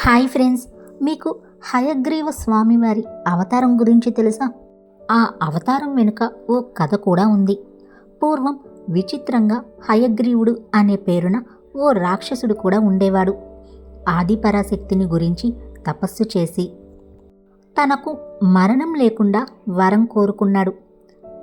Hi friends మీకు హయగ్రీవ స్వామివారి అవతారం గురించి తెలుసా? ఆ అవతారం వెనుక ఓ కథ కూడా ఉంది. పూర్వం విచిత్రంగా హయగ్రీవుడు అనే పేరున ఓ రాక్షసుడు కూడా ఉండేవాడు. ఆదిపరాశక్తిని గురించి తపస్సు చేసి తనకు మరణం లేకుండా వరం కోరుకున్నాడు.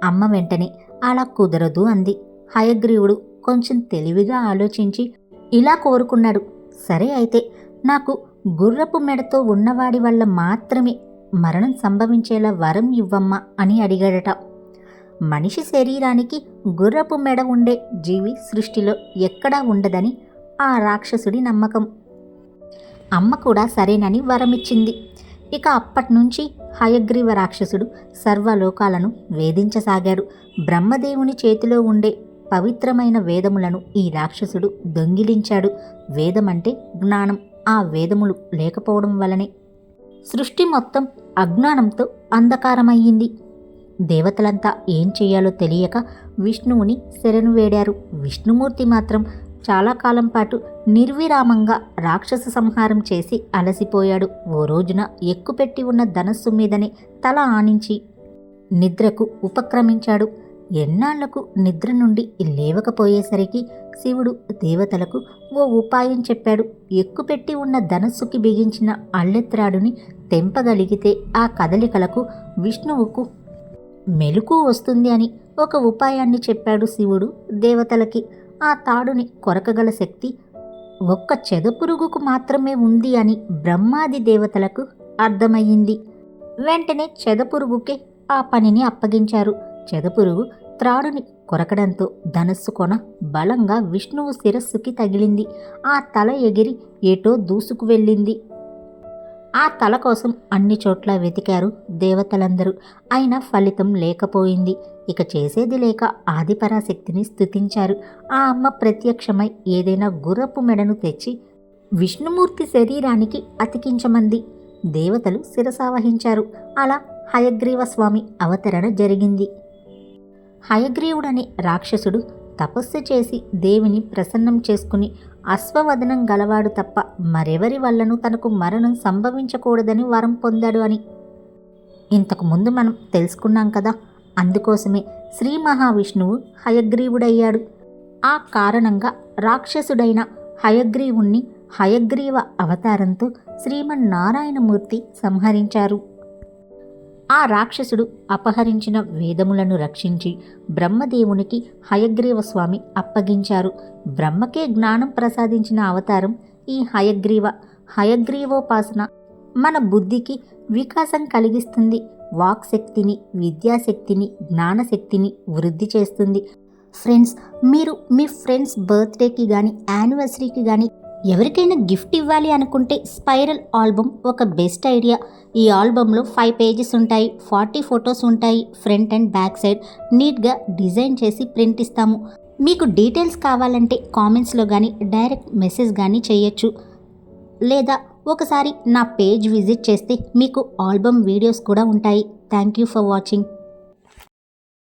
అమ్మ వెంటనే అలా కుదరదు అంది. హయగ్రీవుడు కొంచెం తెలివిగా ఆలోచించి ఇలా కోరుకున్నాడు. సరే అయితే నాకు గుర్రపు మెడతో ఉన్నవాడి వల్ల మాత్రమే మరణం సంభవించేలా వరం ఇవ్వమ్మా అని అడిగాడట. మనిషి శరీరానికి గుర్రపు మెడ ఉండే జీవి సృష్టిలో ఎక్కడా ఉండదని ఆ రాక్షసుడి నమ్మకం. అమ్మ కూడా సరేనని వరమిచ్చింది. ఇక అప్పటినుంచి హయగ్రీవ రాక్షసుడు సర్వలోకాలను వేధించసాగాడు. బ్రహ్మదేవుని చేతిలో ఉండే పవిత్రమైన వేదములను ఈ రాక్షసుడు దొంగిలించాడు. వేదమంటే జ్ఞానం. ఆ వేదములు లేకపోవడం వలనే సృష్టి మొత్తం అజ్ఞానంతో అంధకారమయ్యింది. దేవతలంతా ఏం చేయాలో తెలియక విష్ణువుని శరణు వేడారు. విష్ణుమూర్తి మాత్రం చాలా కాలం పాటు నిర్విరామంగా రాక్షస సంహారం చేసి అలసిపోయాడు. ఓ రోజున ఎక్కుపెట్టి ఉన్న ధనస్సు మీదనే తల ఆనించి నిద్రకు ఉపక్రమించాడు. ఎన్నాళ్ళకు నిద్ర నుండి లేవకపోయేసరికి శివుడు దేవతలకు ఓ ఉపాయం చెప్పాడు. ఎక్కుపెట్టి ఉన్న ధనస్సుకి బిగించిన అల్లెత్రాడుని తెంపగలిగితే ఆ కదలికలకు విష్ణువుకు మెలకు వస్తుంది అని ఒక ఉపాయాన్ని చెప్పాడు శివుడు దేవతలకి. ఆ తాడుని కొరకగల శక్తి ఒక్క చెదపురుగుకు మాత్రమే ఉంది అని బ్రహ్మాది దేవతలకు అర్థమయ్యింది. వెంటనే చెదపురుగుకే ఆ పనిని అప్పగించారు. చెదపురుగు త్రాడుని కొరకడంతో ధనస్సు కొన బలంగా విష్ణువు శిరస్సుకి తగిలింది. ఆ తల ఎగిరి ఏటో దూసుకు వెళ్ళింది. ఆ తల కోసం అన్ని చోట్ల వెతికారు దేవతలందరూ. అయినా ఫలితం లేకపోయింది. ఇక చేసేది లేక ఆదిపరాశక్తిని స్థుతించారు ఆ అమ్మ ప్రత్యక్షమై ఏదైనా గుర్రపు మెడను తెచ్చి విష్ణుమూర్తి శరీరానికి అతికించమంది. దేవతలు శిరసావహించారు. అలా హయగ్రీవ స్వామి అవతరణ జరిగింది. హయగ్రీవుడనే రాక్షసుడు తపస్సు చేసి దేవిని ప్రసన్నం చేసుకుని అశ్వవదనం గలవాడు తప్ప మరెవరి వల్లను తనకు మరణం సంభవించకూడదని వరం పొందాడు అని. ఇంతకు ముందు మనం తెలుసుకున్నాం కదా అందుకోసమే శ్రీ మహావిష్ణువు హయగ్రీవుడయ్యాడు. ఆ కారణంగా రాక్షసుడైన హయగ్రీవుణ్ణి హయగ్రీవ అవతారంతో శ్రీమన్నారాయణమూర్తి సంహరించారు. ఆ రాక్షసుడు అపహరించిన వేదములను రక్షించి బ్రహ్మదేవునికి హయగ్రీవ స్వామి అప్పగించారు. బ్రహ్మకే జ్ఞానం ప్రసాదించిన అవతారం ఈ హయగ్రీవ. హయగ్రీవోపాసన మన బుద్ధికి వికాసం కలిగిస్తుంది. వాక్శక్తిని విద్యాశక్తిని జ్ఞానశక్తిని వృద్ధి చేస్తుంది. ఫ్రెండ్స్ మీరు మీ ఫ్రెండ్స్ బర్త్డేకి కానీ యానివర్సరీకి కానీ ఎవరికైనా గిఫ్ట్ ఇవ్వాలి అనుకుంటే స్పైరల్ ఆల్బమ్ ఒక బెస్ట్ ఐడియా. ఈ ఆల్బంలో ఫైవ్ పేజెస్ ఉంటాయి ఫార్టీ ఫొటోస్ ఉంటాయి ఫ్రంట్ అండ్ బ్యాక్ సైడ్ నీట్గా డిజైన్ చేసి ప్రింట్ ఇస్తాము. మీకు డీటెయిల్స్ కావాలంటే కామెంట్స్లో కానీ డైరెక్ట్ మెసేజ్ కానీ చేయొచ్చు. లేదా ఒకసారి నా పేజ్ విజిట్ చేస్తే మీకు ఆల్బమ్ వీడియోస్ కూడా ఉంటాయి. Thank you for watching.